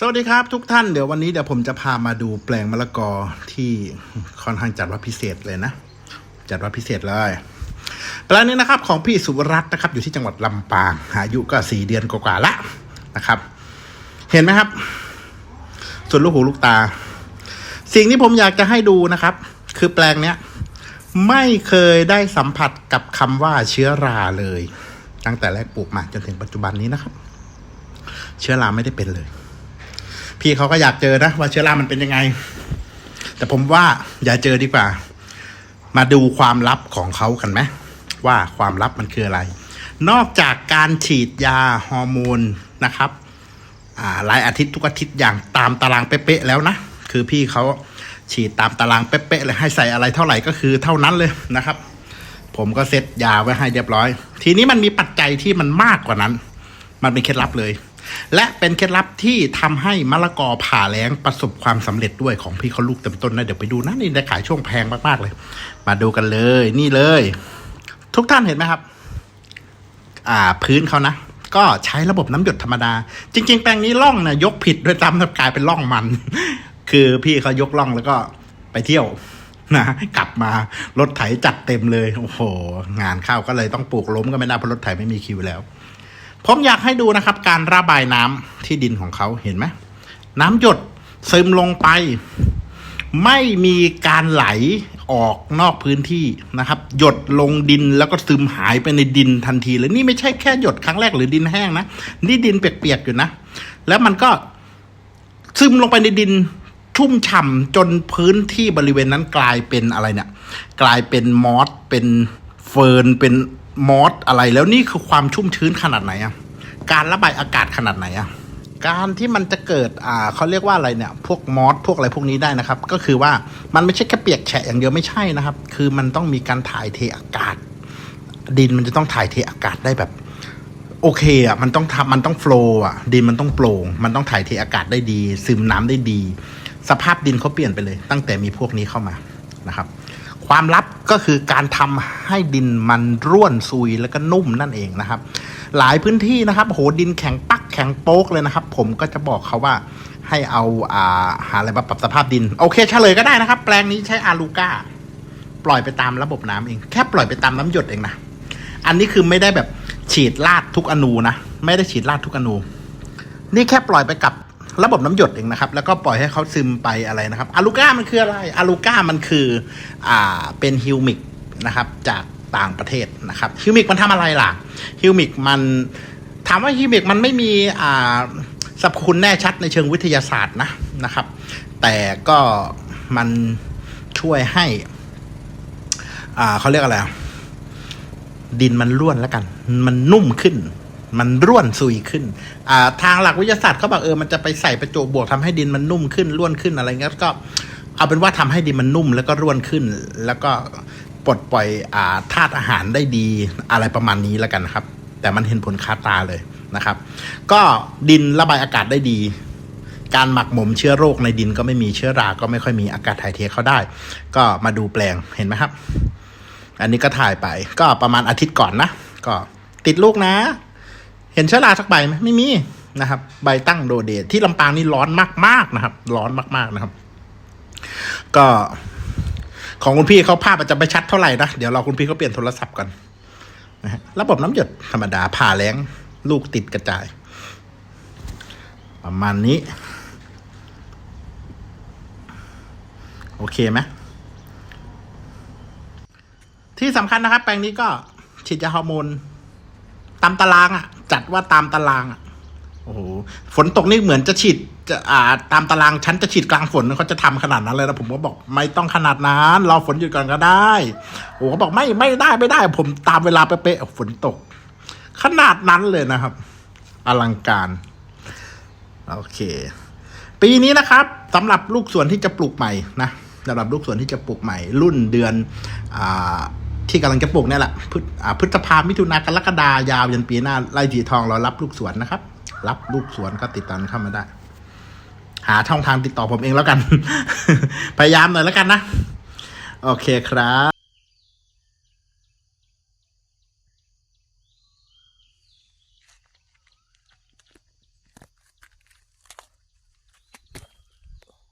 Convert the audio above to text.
สวัสดีครับทุกท่านเดี๋ยววันนี้เดี๋ยวผมจะพามาดูแปลงมะละกอที่ค่อนข้างจัดว่าพิเศษเลยนะ จัดว่าพิเศษเลยแปลงนี้นะครับของพี่สุรัตน์นะครับ อยู่ที่จังหวัดลำปางอายุก็สี่เดือนกว่าๆละนะครับ เห็นไหมครับ ส่วนลูกหูลูกตา สิ่งที่ผมอยากจะให้ดูนะครับ คือแปลงเนี้ยไม่เคยได้สัมผัสกับคำว่าเชื้อราเลย ตั้งแต่แรกปลูกมาจนถึงปัจจุบันนี้นะครับ เชื้อราไม่ได้เป็นเลย พี่เขาก็อยากเจอนะว่าเชื้อรามันเป็นยังไง แต่ผมว่าอย่าเจอดีกว่า มาดูความลับของเขากันไหมว่าความลับมันคืออะไร นอกจากการฉีดยาฮอร์โมนนะครับหลายอาทิตย์ทุกอาทิตย์อย่างตามตารางเป๊ะๆแล้วนะ คือพี่เขาฉีดตามตารางเป๊ะๆเลยให้ใส่อะไรเท่าไหร่ก็คือเท่านั้นเลยนะครับ ผมก็เซตยาไว้ให้เรียบร้อย ทีนี้มันมีปัจจัยที่มันมากกว่านั้น มันเป็นเคล็ดลับเลย และเป็นเคล็ดลับที่ทำให้มะละกอผ่าแล้งประสบความสำเร็จด้วยของพี่เขาลูกเต็มต้นนะเดี๋ยวไปดูนะนี่ได้ขายช่วงแพงมากๆเลย มาดูกันเลย นี่เลย ทุกท่านเห็นไหมครับ อ่าพื้นเขานะก็ใช้ระบบน้ำหยดธรรมดา จริง ๆ แปลงนี้ร่องนะยกผิดด้วยซ้ำนะกลายเป็นร่องมัน คือพี่เขายกร่องแล้วก็ไปเที่ยวนะกลับมารถไถจัดเต็มเลย โอ้โห งานเข้าก็เลยต้องปลูกล้มก็ไม่ได้เพราะรถไถไม่มีคิวแล้ว ผมอยากให้ดูนะครับ การระบายน้ำที่ดินของเขาเห็นไหมน้ำหยดซึมลงไป ไม่มีการไหลออกนอกพื้นที่นะครับ หยดลงดินแล้วก็ซึมหายไปในดินทันทีเลยนี่ไม่ใช่แค่หยดครั้งแรกหรือดินแห้งนะนี่ดินเปียกๆอยู่นะ แล้วมันก็ซึมลงไปในดินชุ่มฉ่ำจนพื้นที่บริเวณนั้นกลายเป็นอะไรเนี่ย กลายเป็นมอสเป็นเฟิร์นเป็น มอสอะไรแล้วนี่คือความชุ่มชื้นขนาดไหนอะการระบายอากาศขนาดไหนอะการที่มันจะเกิดอ่าเขาเรียกว่าอะไรเนี่ย พวกมอสพวกอะไรพวกนี้ได้นะครับ ก็คือว่ามันไม่ใช่แค่เปียกแฉะอย่างเดียวไม่ใช่นะครับ คือมันต้องมีการถ่ายเทอากาศ ดินมันจะต้องถ่ายเทอากาศได้แบบ โอเคอะมันต้องทำมันต้องโฟล์อะดินมันต้องโปร่งมันต้องถ่ายเทอากาศได้ดี ซึมน้ำได้ดี สภาพดินเขาเปลี่ยนไปเลย ตั้งแต่มีพวกนี้เข้ามานะครับ ความลับก็คือการทำให้ดินมันร่วนซุยแล้วก็นุ่มนั่นเองนะครับ หลายพื้นที่นะครับโหดินแข็งปักแข็งโป๊กเลยนะครับ ผมก็จะบอกเขาว่าให้เอาอ่าหาอะไรมาปรับสภาพดิน โอเคเฉลยก็ได้นะครับ แปลงนี้ใช้อาลูก้าปล่อยไปตามระบบน้ำเอง แค่ปล่อยไปตามน้ำหยดเองนะอันนี้คือไม่ได้แบบฉีดลาดทุกอนูนะไม่ได้ฉีดลาดทุกอนู นี่แค่ปล่อยไปกับ ระบบน้ำหยดเองนะครับ แล้วก็ปล่อยให้เขาซึมไปอะไรนะครับอาลูก้ามันคืออะไรอาลูก้ามันคืออ่าเป็นฮิวมิกนะครับจากต่างประเทศนะครับฮิวมิกมันทำอะไรล่ะฮิวมิกมันถามว่าฮิวมิกมันไม่มีอ่าสรรพคุณแน่ชัดในเชิงวิทยาศาสตร์นะนะครับ แต่ก็มันช่วยให้อ่าเขาเรียกอะไรดินมันร่วนแล้วกัน มันนุ่มขึ้น มันร่วนซุยขึ้นอ่าทางหลักวิทยาศาสตร์เขาบอกเออมันจะไปใส่ประโจบบวกทำให้ดินมันนุ่มขึ้นร่วนขึ้นอะไรเงี้ยก็เอาเป็นว่าทำให้ดินมันนุ่มแล้วก็ร่วนขึ้น แล้วก็ปลดปล่อยอ่าธาตุอาหารได้ดีอะไรประมาณนี้แล้วกันนะครับ แต่มันเห็นผลคาตาเลยนะครับ ก็ดินระบายอากาศได้ดี การหมักหมมเชื้อโรคในดินก็ไม่มีเชื้อรา ก็ไม่ค่อยมีอากาศถ่ายเทเข้าได้ ก็มาดูแปลงเห็นไหมครับ อันนี้ก็ถ่ายไปก็ประมาณอาทิตย์ก่อนนะ ก็ติดลูกนะ เห็นเชื้อราสักใบไหมไม่มีนะครับ ใบตั้งโดเดทที่ลำปางนี่ร้อนมากๆนะครับ ร้อนมากๆนะครับ ก็ของคุณพี่เขาภาพอาจจะไม่ชัดเท่าไหร่นะ เดี๋ยวเราคุณพี่เขาเปลี่ยนโทรศัพท์ก่อนนะฮะระบบน้ำหยดธรรมดาผ่าแรงลูกติดกระจาย ประมาณนี้ โอเคไหมที่สำคัญนะครับ แปลงนี้ก็ฉีดยาฮอร์โมนตามตารางอะ่ะ จัดว่าตามตารางอะ่ะโอ้โหฝนตกนี่เหมือนจะฉีดจะอ่าตามตารางฉันจะฉีดกลางฝนเขาจะทำขนาดนั้นเลยนะผมก็บอกไม่ต้องขนาดนั้นรอฝนหยุดก่อนก็ได้โอ้เขาบอกไม่ไม่ได้ไม่ได้ ผมตามเวลาเป๊ะๆฝนตก ขนาดนั้นเลยนะครับ อลังการโอเค ปีนี้นะครับสำหรับลูกสวนที่จะปลูกใหม่นะสำหรับลูกสวนที่จะปลูกใหม่ รุ่นเดือนอา ที่กำลังจะปลูกเนี่ยแหละพฤษภามิถุนากรกฎายาวยันปีหน้าไร่สีทองเรารับลูกสวนนะครับ รับลูกสวนก็ติดตามเข้ามาได้ หาช่องทางติดต่อผมเองแล้วกัน พยายามหน่อยแล้วกันนะ โอเคครับ